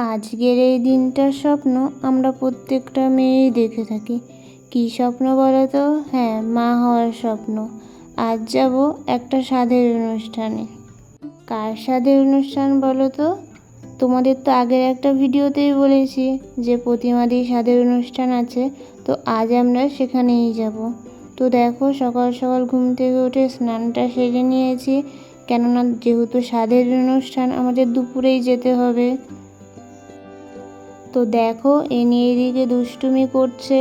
আজকের এই দিনটার স্বপ্ন আমরা প্রত্যেকটা মেয়েই দেখে থাকি। কী স্বপ্ন বলো তো? হ্যাঁ মা হওয়ার স্বপ্ন। আজ যাব একটা স্বাদের অনুষ্ঠানে। কার স্বাদের অনুষ্ঠান বলো তো? তোমাদের তো আগের একটা ভিডিওতেই বলেছি যে প্রতিমাদি স্বাদের অনুষ্ঠান আছে, তো আজ আমরা সেখানেই যাব। তো দেখো, সকাল সকাল ঘুম থেকে উঠে স্নানটা সেরে নিয়েছি। কেননা যেহেতু স্বাদের অনুষ্ঠান, আমাদের দুপুরেই যেতে হবে। তো দেখো, এ নিয়ে এদিকে দুষ্টুমি করছে।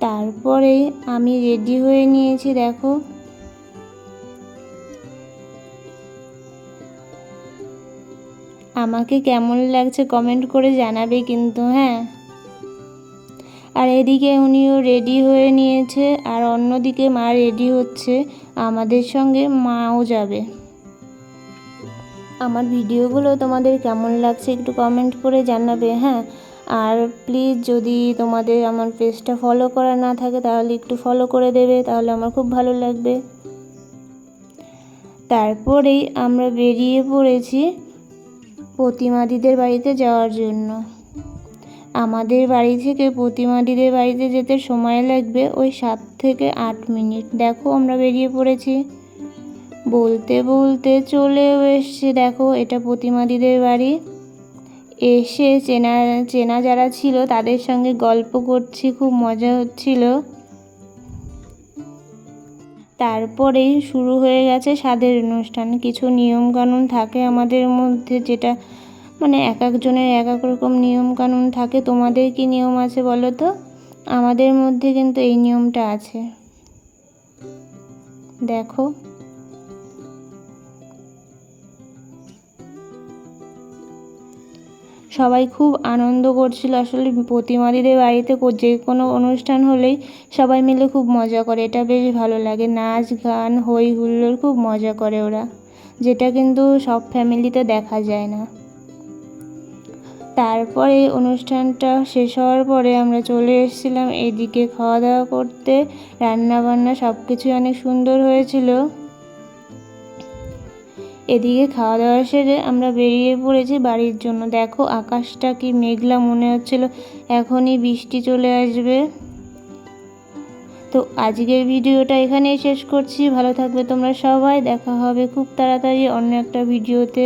তারপরে আমি রেডি হয়ে নিয়েছি, দেখো। আমাকে কেমন লাগছে কমেন্ট করে জানাবে কিন্তু হ্যাঁ। আর এদিকে উনিও রেডি হয়ে নিয়েছে, আর অন্যদিকে মা রেডি হচ্ছে। আমাদের সঙ্গে মাও যাবে। আমার ভিডিওগুলো তোমাদের কেমন লাগছে একটু কমেন্ট করে জানাবে হ্যাঁ? আর প্লিজ যদি তোমাদের আমার পেজটা ফলো করা না থাকে, তাহলে একটু ফলো করে দেবে, তাহলে আমার খুব ভালো লাগবে। তারপরেই আমরা বেরিয়ে পড়েছি প্রতিমাদিদের বাড়িতে যাওয়ার জন্য। আমাদের বাড়ি থেকে প্রতিমাদিদের বাড়িতে যেতে সময় লাগবে ওই সাত থেকে আট মিনিট। দেখো আমরা বেরিয়ে পড়েছি। বলতে বলতে চলেও এসছে। দেখো এটা প্রতিমাদিদের বাড়ি। এসে চেনা চেনা যারা ছিল তাদের সঙ্গে গল্প করছি, খুব মজা হচ্ছিল। তারপরেই শুরু হয়ে গেছে স্বাদের অনুষ্ঠান। কিছু নিয়মকানুন থাকে আমাদের মধ্যে যেটা মানে এক একজনের এক এক রকম নিয়মকানুন থাকে। তোমাদের কি নিয়ম আছে বলো তো? আমাদের মধ্যে কিন্তু এই নিয়মটা আছে। দেখো। সবাই খুব আনন্দ করছিল। আসলে প্রতিমাদিদের বাড়িতে যে কোনো অনুষ্ঠান হলেই সবাই মিলে খুব মজা করে। এটা বেশ ভালো লাগে। নাচ, গান হই হুল্লোড় খুব মজা করে ওরা। যেটা কিন্তু সব ফ্যামিলিতে দেখা যায় না। তারপরে অনুষ্ঠানটা শেষ হওয়ার পরে আমরা চলে এসেছিলাম এদিকে খাওয়া দাওয়া করতে। রান্না বান্না সব কিছুই অনেক সুন্দর হয়েছিল। এদিকে খাওয়া দাওয়া সেরে আমরা বেরিয়ে পড়েছি বাড়ির জন্য। দেখো আকাশটা কি মেঘলা মনে হচ্ছিল। এখনই বৃষ্টি চলে আসবে। তো আজকের ভিডিওটা এখানেই শেষ করছি। ভালো থাকবে তোমরা সবাই। দেখা হবে খুব তাড়াতাড়ি অন্য একটা ভিডিওতে।